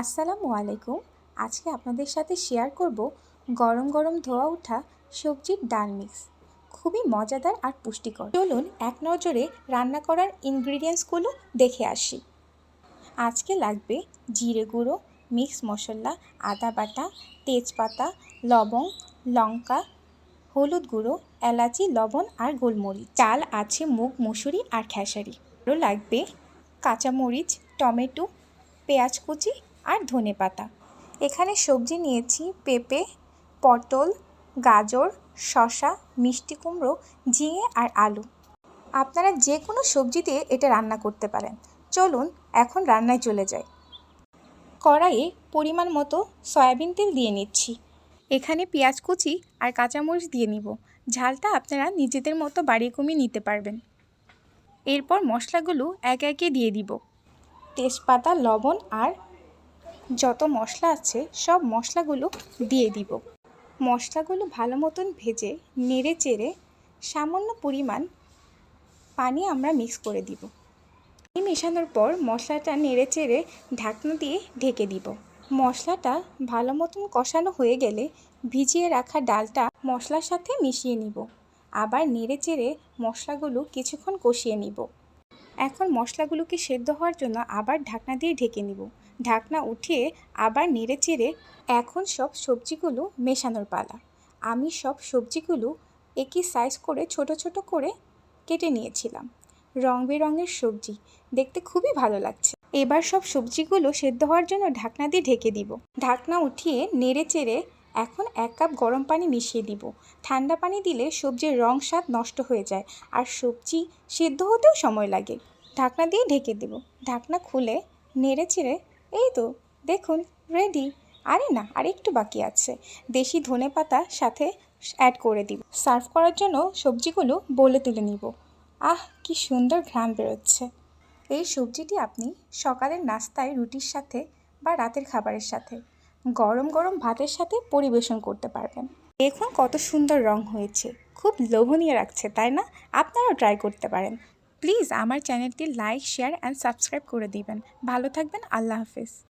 আসসালামু আলাইকুম। আজকে আপনাদের সাথে শেয়ার করব গরম গরম ধোয়া ওঠা সবজির ডাল মিক্স খুবই মজাদার আর পুষ্টিকর। চলুন এক নজরে রান্না করার ইনগ্রিডিয়েন্টসগুলো দেখে আসি। আজকে লাগবে জিরে গুঁড়ো মিক্স মশলা, আদা বাটা, তেজপাতা লবং লঙ্কা, হলুদ গুঁড়ো, এলাচি, লবণ আর গোলমরিচ। চাল আছে মুগ, মুসুরি আর খেসারি। আরও লাগবে কাঁচামরিচ, টমেটো, পেঁয়াজ কুচি আর ধনে পাতা। এখানে সবজি নিয়েছি, পেঁপে, পটল, গাজর, শসা, মিষ্টি কুমড়ো, ঝিঙে আর আলু। আপনারা যে কোনো সবজি দিয়ে এটা রান্না করতে পারেন। চলুন, এখন রান্নায় চলে যাই। কড়াইয়ে পরিমাণ মতো সয়াবিন তেল দিয়ে নিচ্ছি। এখানে পেঁয়াজ কুচি আর কাঁচামরিচ দিয়ে নিব। ঝালটা আপনারা নিজেদের মতো বাড়িয়ে কমিয়ে নিতে পারবেন। এরপর মশলাগুলো একে একে দিয়ে দিব। তেজপাতা, লবণ আর যত মশলা আছে, সব মশলাগুলো দিয়ে দিব। মশলাগুলো ভালো মতন ভেজে, নেড়ে চেড়ে সামান্য পরিমাণ পানি আমরা মিক্স করে দিব। এই মেশানোর পর মশলাটা নেড়ে চেড়ে ঢাকনা দিয়ে ঢেকে দিব। মশলাটা ভালো মতন কষানো হয়ে গেলে ভিজিয়ে রাখা ডালটা মশলার সাথে মিশিয়ে নিব। আবার নেড়ে চেড়ে মশলাগুলো কিছুক্ষণ কষিয়ে নিব। এখন মশলাগুলোকে সেদ্ধ হওয়ার জন্য আবার ঢাকনা দিয়ে ঢেকে নিব। ঢাকনা উঠিয়ে আবার নেড়ে চেড়ে এখন সব সবজিগুলো মেশানোর পালা। আমি সব সবজিগুলো একই সাইজ করে ছোট ছোট করে কেটে নিয়েছিলাম। রং বেরঙের সবজি, দেখতে খুবই ভালো লাগছে। এবার সব সবজিগুলো সেদ্ধ হওয়ার জন্য ঢাকনা দিয়ে ঢেকে দিব। ঢাকনা উঠিয়ে নেড়ে চেড়ে এখন এক কাপ গরম পানি মিশিয়ে দিব। ঠান্ডা পানি দিলে সবজির রং স্বাদ নষ্ট হয়ে যায় আর সবজি সিদ্ধ হতেও সময় লাগে। ঢাকনা দিয়ে ঢেকে দেব। ঢাকনা খুলে নেড়ে চেড়ে, এই তো, দেখুন রেডি আরে না, আর একটু বাকি আছে। দেশি ধনে পাতা সাথে অ্যাড করে দিব। সার্ভ করার জন্য সবজিগুলো বলে তুলে নিব। আহ, কি সুন্দর ঘ্রাণ বেরোচ্ছে। এই সবজিটি আপনি সকালের নাস্তায় রুটির সাথে বা রাতের খাবারের সাথে গরম গরম ভাতের সাথে পরিবেশন করতে পারবেন। দেখুন কত সুন্দর রং হয়েছে। খুব লোভনীয় রাখছে তাই না? আপনারাও ট্রাই করতে পারেন। প্লিজ আমার চ্যানেলটি লাইক শেয়ার অ্যান্ড সাবস্ক্রাইব করে দিবেন। ভালো থাকবেন, আল্লাহ হাফেজ।